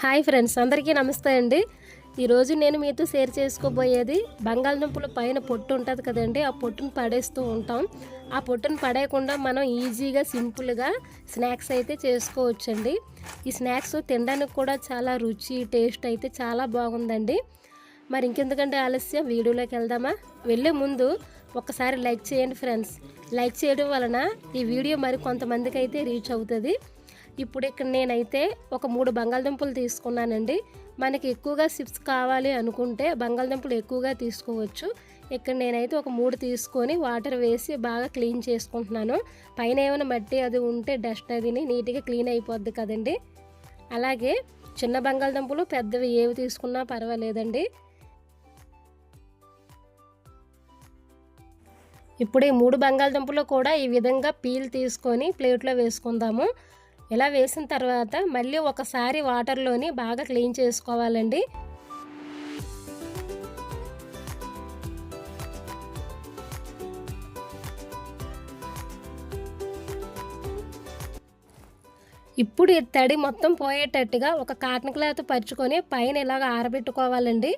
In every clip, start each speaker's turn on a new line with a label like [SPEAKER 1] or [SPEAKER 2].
[SPEAKER 1] Hi friends అందరికీ నమస్తే అండి. ఈరోజు నేను మీతో షేర్ చేసుకోబోయేది బంగాళదుంపల పైన పొట్టు ఉంటుంది కదండి ఆ పొట్టును పడేస్తూ ఉంటాం. ఆ పొట్టును పడేయకుండా మనం ఈజీగా సింపుల్గా స్నాక్స్ అయితే చేసుకోవచ్చండి. ఈ స్నాక్స్ తినడానికి కూడా చాలా రుచి టేస్ట్ అయితే చాలా బాగుందండి. మరి ఇంకెందుకంటే ఆలస్యం వీడియోలోకి వెళ్దామా? వెళ్ళే ముందు ఒకసారి లైక్ చేయండి ఫ్రెండ్స్. లైక్ చేయడం వలన ఈ వీడియో మరి కొంతమందికి అయితే రీచ్ అవుతుంది. ఇప్పుడు ఇక్కడ నేనైతే ఒక మూడు బంగాళదుంపలు తీసుకున్నానండి. మనకి ఎక్కువగా చిప్స్ కావాలి అనుకుంటే బంగాళదుంపలు ఎక్కువగా తీసుకోవచ్చు. ఇక్కడ నేనైతే ఒక మూడు తీసుకొని వాటర్ వేసి బాగా క్లీన్ చేసుకుంటున్నాను. పైన ఏమైనా మట్టి అది ఉంటే డస్ట్ అదిని నీట్గా క్లీన్ అయిపోద్ది కదండి. అలాగే చిన్న బంగాళదుంపలు పెద్దవి ఏవి తీసుకున్నా పర్వాలేదండి. ఇప్పుడు ఈ మూడు బంగాళదుంపలు కూడా ఈ విధంగా పీల్ తీసుకొని ప్లేట్లో వేసుకుందాము. ఇలా వేసిన తర్వాత మళ్ళీ ఒకసారి వాటర్లోని బాగా క్లీన్ చేసుకోవాలండి. ఇప్పుడు ఈ తడి మొత్తం పోయేటట్టుగా ఒక కాటన్ క్లాత్ పరుచుకొని పైన ఇలాగ ఆరబెట్టుకోవాలండి.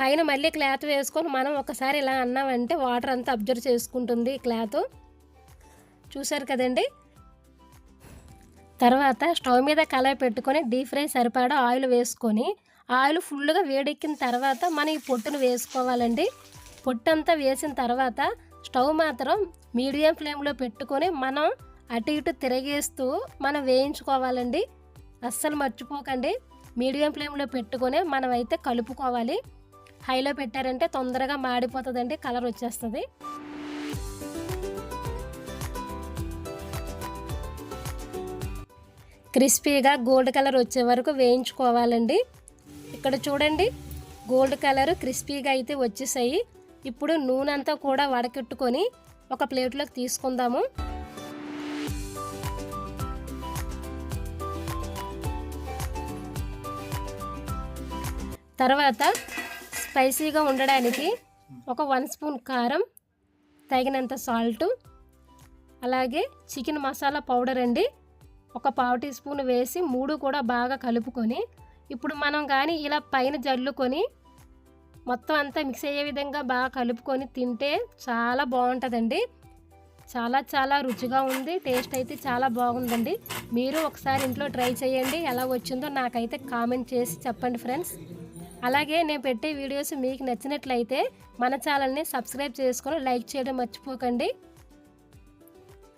[SPEAKER 1] పైన మళ్ళీ క్లాత్ వేసుకొని మనం ఒకసారి ఇలా అన్నామంటే వాటర్ అంతా అబ్జర్వ్ చేసుకుంటుంది ఈ క్లాత్. చూసారు కదండి? తర్వాత స్టవ్ మీద కళాయి పెట్టుకొని డీప్ ఫ్రై సరిపడా ఆయిల్ వేసుకొని ఆయిల్ ఫుల్గా వేడెక్కిన తర్వాత మనం ఈ పొట్టును వేసుకోవాలండి. పొట్టు అంతా వేసిన తర్వాత స్టవ్ మాత్రం మీడియం ఫ్లేమ్లో పెట్టుకొని మనం అటు ఇటు తిరగేస్తూ మనం వేయించుకోవాలండి. అస్సలు మర్చిపోకండి. మీడియం ఫ్లేమ్లో పెట్టుకొని మనం అయితే కలుపుకోవాలి. హైలో పెట్టారంటే తొందరగా మాడిపోతుందండి కలర్ వచ్చేస్తుంది. క్రిస్పీగా గోల్డ్ కలర్ వచ్చే వరకు వేయించుకోవాలండి. ఇక్కడ చూడండి గోల్డ్ కలర్ క్రిస్పీగా అయితే వచ్చేసాయి. ఇప్పుడు నూనె అంతా కూడా వడకెట్టుకొని ఒక ప్లేట్లోకి తీసుకుందాము. తర్వాత స్పైసీగా ఉండడానికి ఒక వన్ స్పూన్ కారం తగినంత సాల్ట్ అలాగే చికెన్ మసాలా పౌడర్ అండి. ఒక పావు టీ స్పూన్ వేసి మూడు కూడా బాగా కలుపుకొని ఇప్పుడు మనం కానీ ఇలా పైన జల్లుకొని మొత్తం అంతా మిక్స్ అయ్యే విధంగా బాగా కలుపుకొని తింటే చాలా బాగుంటుందండి. చాలా చాలా రుచిగా ఉంది టేస్ట్ అయితే చాలా బాగుందండి. మీరు ఒకసారి ఇంట్లో ట్రై చేయండి ఎలా వచ్చిందో నాకైతే కామెంట్ చేసి చెప్పండి ఫ్రెండ్స్. అలాగే నేను పెట్టే వీడియోస్ మీకు నచ్చినట్లయితే మన ఛానల్ని సబ్స్క్రైబ్ చేసుకొని లైక్ చేయడం మర్చిపోకండి.